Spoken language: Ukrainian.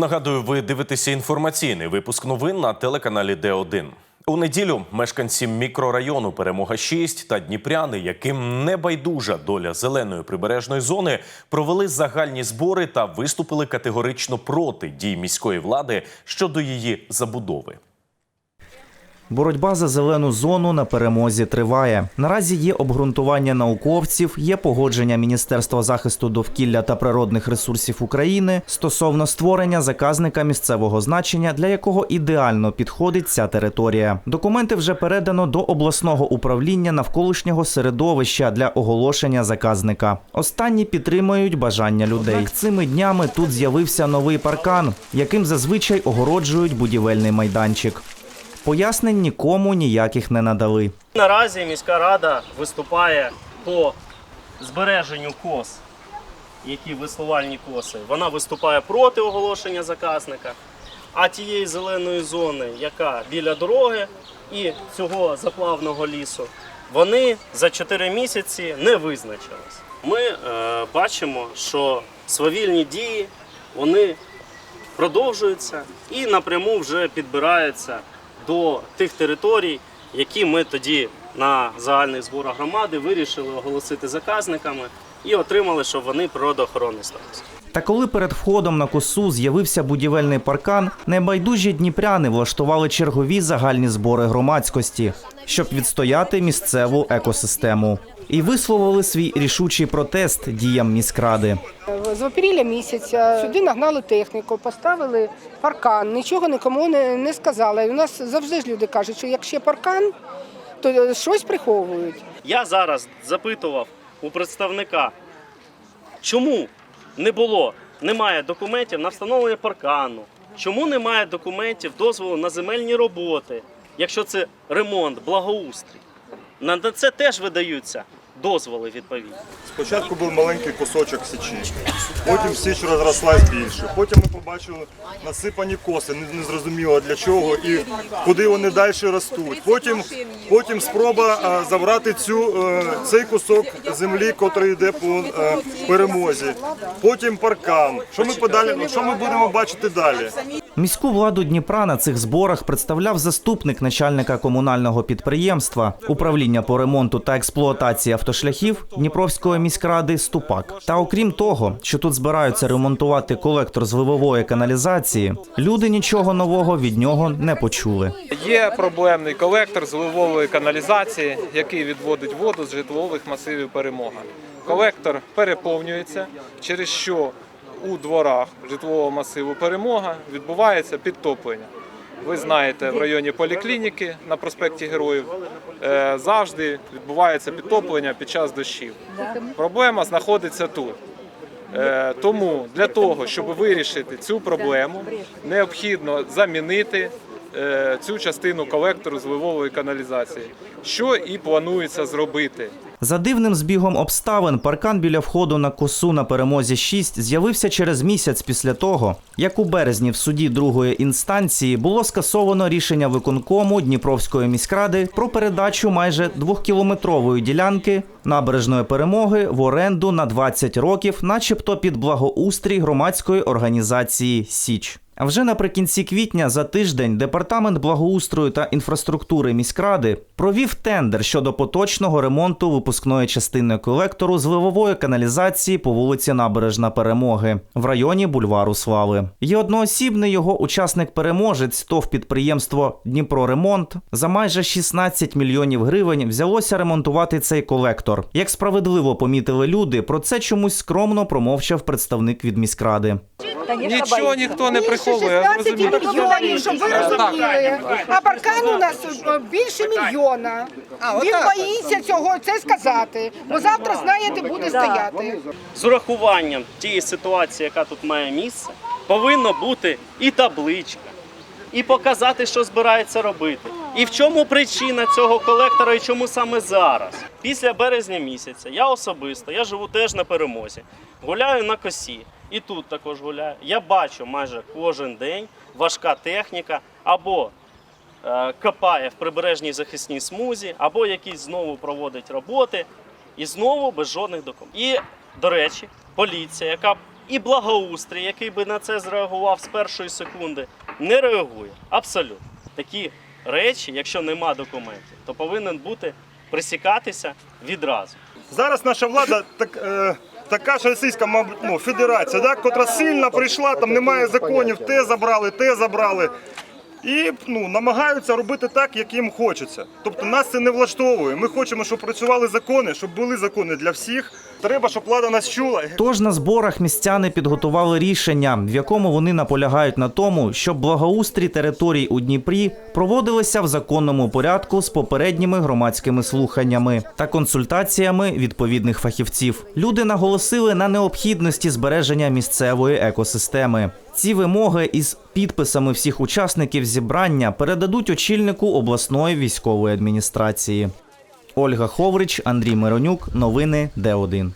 Нагадую, ви дивитеся інформаційний випуск новин на телеканалі Д1. У неділю мешканці мікрорайону Перемога 6 та Дніпряни, яким не байдужа доля зеленої прибережної зони, провели загальні збори та виступили категорично проти дій міської влади щодо її забудови. Боротьба за зелену зону на перемозі триває. Наразі є обґрунтування науковців, є погодження Міністерства захисту довкілля та природних ресурсів України стосовно створення заказника місцевого значення, для якого ідеально підходить ця територія. Документи вже передано до обласного управління навколишнього середовища для оголошення заказника. Останні підтримують бажання людей. Однак цими днями тут з'явився новий паркан, яким зазвичай огороджують будівельний майданчик. Пояснень нікому ніяких не надали. Наразі міська рада виступає по збереженню кос, які веслувальні коси. Вона виступає проти оголошення заказника, а тієї зеленої зони, яка біля дороги і цього заплавного лісу, вони за 4 місяці не визначились. Ми е, бачимо, що свавільні дії вони продовжуються і напряму вже підбираються до тих територій, які ми тоді на загальних зборах громади вирішили оголосити заказниками і отримали, щоб вони природоохоронний статус. Та коли перед входом на косу з'явився будівельний паркан, небайдужі дніпряни влаштували чергові загальні збори громадськості, щоб відстояти місцеву екосистему. І висловили свій рішучий протест діям міськради. З апреля місяця сюди нагнали техніку, поставили паркан, нічого нікому не, не сказали. У нас завжди ж люди кажуть, що якщо паркан, то щось приховують. Я зараз запитував у представника, чому не було, немає документів на встановлення паркану, чому немає документів дозволу на земельні роботи, якщо це ремонт, благоустрій. На це теж видаються дозволи відповідні. Спочатку був маленький кусочок січі, потім січ розрослась більше. Потім ми побачили насипані коси, не, не для чого і куди вони далі ростуть. Потім, потім спроба забрати цю, е, цей кусок землі, який йде по е, перемозі. Потім паркан. Що ми подалі, що ми будемо бачити далі? Міську владу Дніпра на цих зборах представляв заступник начальника комунального підприємства управління по ремонту та експлуатації автошляхів Дніпровської міськради Ступак. Та окрім того, що тут збираються ремонтувати колектор зливової каналізації, люди нічого нового від нього не почули. Є проблемний колектор зливової каналізації, який відводить воду з житлових масивів перемога. Колектор переповнюється, через що у дворах житлового масиву перемога відбувається підтоплення. Ви знаєте, в районі поліклініки на проспекті Героїв е, завжди відбувається підтоплення під час дощів. Проблема знаходиться тут. Е, Тому для того, щоб вирішити цю проблему, необхідно замінити е, цю частину колектору зливової каналізації, що і планується зробити. За дивним збігом обставин паркан біля входу на косу на перемозі 6 з'явився через місяць після того, як у березні в суді другої інстанції було скасовано рішення виконкому Дніпровської міськради про передачу майже двохкілометрової ділянки набережної перемоги в оренду на 20 років, начебто під благоустрій громадської організації Січ. А вже наприкінці квітня за тиждень департамент благоустрою та інфраструктури міськради провів тендер щодо поточного ремонту випускної частини колектору зливової каналізації по вулиці Набережна Перемоги в районі бульвару Слави. Є одноосібний його учасник переможець ТОВ підприємство Дніпроремонт за майже 16 мільйонів гривень взялося ремонтувати цей колектор. Як справедливо помітили люди, про це чомусь скромно промовчав представник від міськради. Нічого ніхто не приховує, я 16 зрозумів. мільйонів, щоб ви розуміли. А паркан у нас е, більше мільйона. Він боїться цього це сказати, бо завтра знає, де буде стояти. З урахуванням тієї ситуації, яка тут має місце, повинна бути і табличка, і показати, що збирається робити. І в чому причина цього колектора, і чому саме зараз. Після березня місяця я особисто, я живу теж на перемозі, гуляю на косі. І тут також гуляю. Я бачу майже кожен день важка техніка або е, копає в прибережній захисній смузі, або якісь знову проводить роботи, і знову без жодних документів. І, до речі, поліція, яка І благоустрій, який би на це зреагував з першої секунди, не реагує. Абсолютно. Такі речі, якщо нема документів, то повинен бути присікатися відразу. Зараз наша влада так, е, така ж російська, мабуть, ну, федерація, да, котра сильно прийшла, там немає законів, те забрали, те забрали. І ну, намагаються робити так, як їм хочеться. Тобто нас це не влаштовує. Ми хочемо, щоб працювали закони, щоб були закони для всіх. Треба, щоб влада нас чула. Тож на зборах містяни підготували рішення, в якому вони наполягають на тому, щоб благоустрій територій у Дніпрі проводилися в законному порядку з попередніми громадськими слуханнями та консультаціями відповідних фахівців. Люди наголосили на необхідності збереження місцевої екосистеми. Ці вимоги із підписами всіх учасників зібрання передадуть очільнику обласної військової адміністрації. Ольга Ховрич, Андрій Миронюк. Новини Д1.